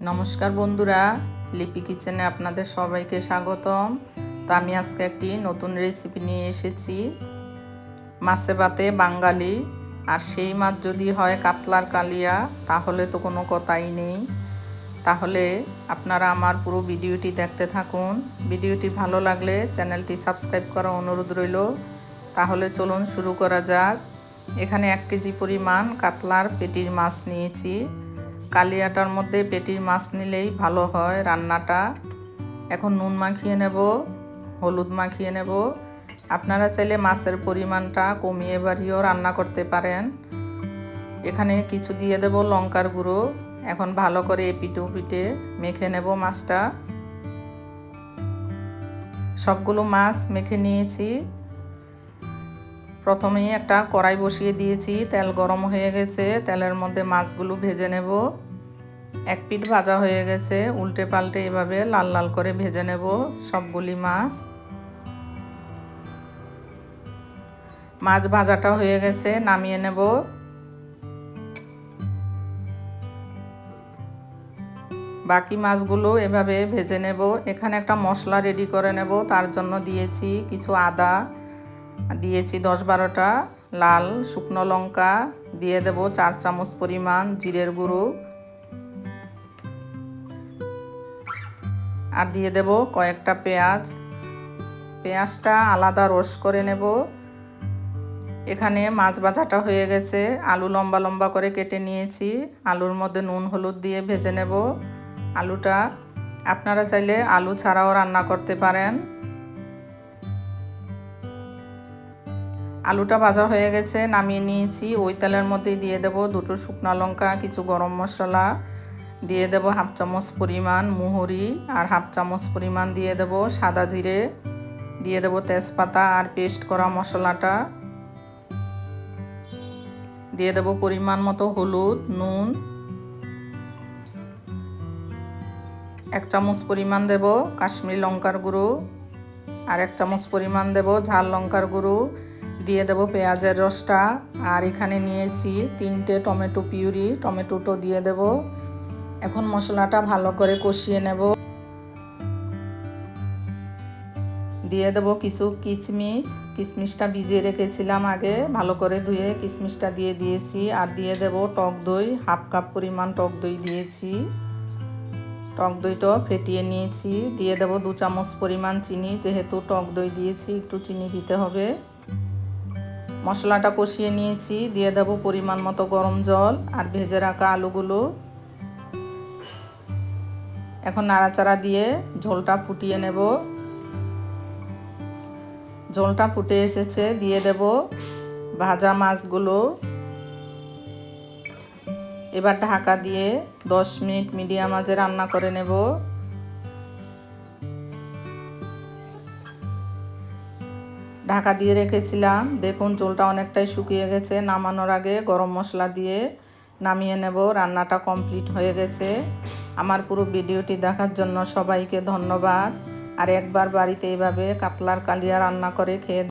নমস্কার বন্ধুরা, লিপি কিচেনে আপনাদের সবাইকে স্বাগতম। তো আমি আজকে একটি নতুন রেসিপি নিয়ে এসেছি। মাছে ভাতে বাঙালি, আর সেই মাছ যদি হয় কাতলার কালিয়া, তাহলে তো কোনো কথাই নেই। তাহলে আপনারা আমার পুরো ভিডিওটি দেখতে থাকুন। ভিডিওটি ভালো লাগলে চ্যানেলটি সাবস্ক্রাইব করা অনুরোধ রইল। তাহলে চলুন শুরু করা যাক। এখানে এক কেজি পরিমাণ কাতলার পেটির মাছ নিয়েছি। কালিয়াটার মধ্যে পেটির মাছ নিলেই ভালো হয় রান্নাটা। এখন নুন মাখিয়ে নেব, হলুদ মাখিয়ে নেব। আপনারা চাইলে মাছের পরিমাণটা কমিয়ে বাড়িয়েও রান্না করতে পারেন। এখানে কিছু দিয়ে দেব লঙ্কার গুঁড়ো। এখন ভালো করে এপিটে পিটে মেখে নেব মাছটা। সবগুলো মাছ মেখে নিয়েছি। প্রথমেই একটা কড়াই বসিয়ে দিয়েছি, তেল গরম হয়ে গেছে, তেলের মধ্যে মাছগুলো ভেজে নেব। এক পিঠ ভাজা হয়ে গেছে, উল্টে পাল্টে এভাবে লাল লাল করে ভেজে নেব সবগুলি মাছ। মাছ ভাজাটা হয়ে গেছে, নামিয়ে নেব। বাকি মাছগুলো এভাবে ভেজে নেব। এখানে একটা মশলা রেডি করে নেব, তার জন্য দিয়েছি কিছু আদা। দিয়েছি দশ বারোটা লাল শুকনো লঙ্কা, দিয়ে দেব চার চামচ পরিমাণ জিরের গুঁড়ো। আর দিয়ে দেব কয়েকটা পেঁয়াজ। পেঁয়াজটা আলাদা রস করে নেব। এখানে মাছ ভাজাটা হয়ে গেছে। আলু লম্বা লম্বা করে কেটে নিয়েছি। আলুর মধ্যে নুন, হলুদ দিয়ে ভেজে নেব। আলুটা আপনারা চাইলে আলু ছাড়াও রান্না করতে পারেন। আলুটা ভাজা হয়ে গেছে, নামিয়ে নিয়েছি। ওই তেলের মধ্যেই দিয়ে দেব দুটো শুকনো লঙ্কা, কিছু গরম মশলা। দিয়ে দেব হাফ চামচ পরিমাণ মুহুরি আর হাফ চামচ পরিমাণ দিয়ে দেব সাদা জিরে। দিয়ে দেব তেজপাতা আর পেস্ট করা মশলাটা। দিয়ে দেব পরিমাণ মতো হলুদ, নুন। এক চামচ পরিমাণ দেব কাশ্মীরি লঙ্কার গুঁড়ো। আর এক চামচ পরিমাণ দেব ঝাল লঙ্কার গুঁড়ো। দিয়ে দেব পেঁয়াজের রসটা। আর এখানে নিয়েছি তিনটে টমেটো পিউরি, টমেটোটো দিয়ে দেব। এখন মশলাটা ভালো করে কষিয়ে নেব। দিয়ে দেব কিছু কিশমিশ। কিশমিশটা ভিজিয়ে রেখেছিলাম আগে। ভালো করে ধুয়ে কিশমিশটা দিয়ে দিয়েছি। আর দিয়ে দেব টক দই, হাফ কাপ পরিমাণ টক দই দিয়েছি। টক দইটা ফেটিয়ে নিয়েছি। দিয়ে দেব দু চামচ পরিমাণ চিনি। যেহেতু টক দই দিয়েছি, একটু চিনি দিতে হবে। মশলাটা কষিয়ে নিয়েছি। দিয়ে দেবো পরিমাণ মতো গরম জল আর ভেজে রাখা আলুগুলো। এখন নাড়াচাড়া দিয়ে ঝোলটা ফুটিয়ে নেব। ঝোলটা ফুটে এসেছে। দিয়ে দেব ভাজা মাছগুলো। এবার ঢাকা দিয়ে দশ মিনিট মিডিয়াম আজে রান্না করে নেব। ঢাকা দিয়ে রেখেছিলাম। দেখুন ঝোলটা অনেকটাই শুকিয়ে গেছে। নামানোর আগে গরম মশলা দিয়ে নামিয়ে নেব। রান্নাটা কমপ্লিট হয়ে গেছে। আমার পুরো ভিডিওটি দেখার জন্য সবাইকে ধন্যবাদ। আর একবার বাড়িতে এইভাবে কাতলার কালিয়া রান্না করে খেয়ে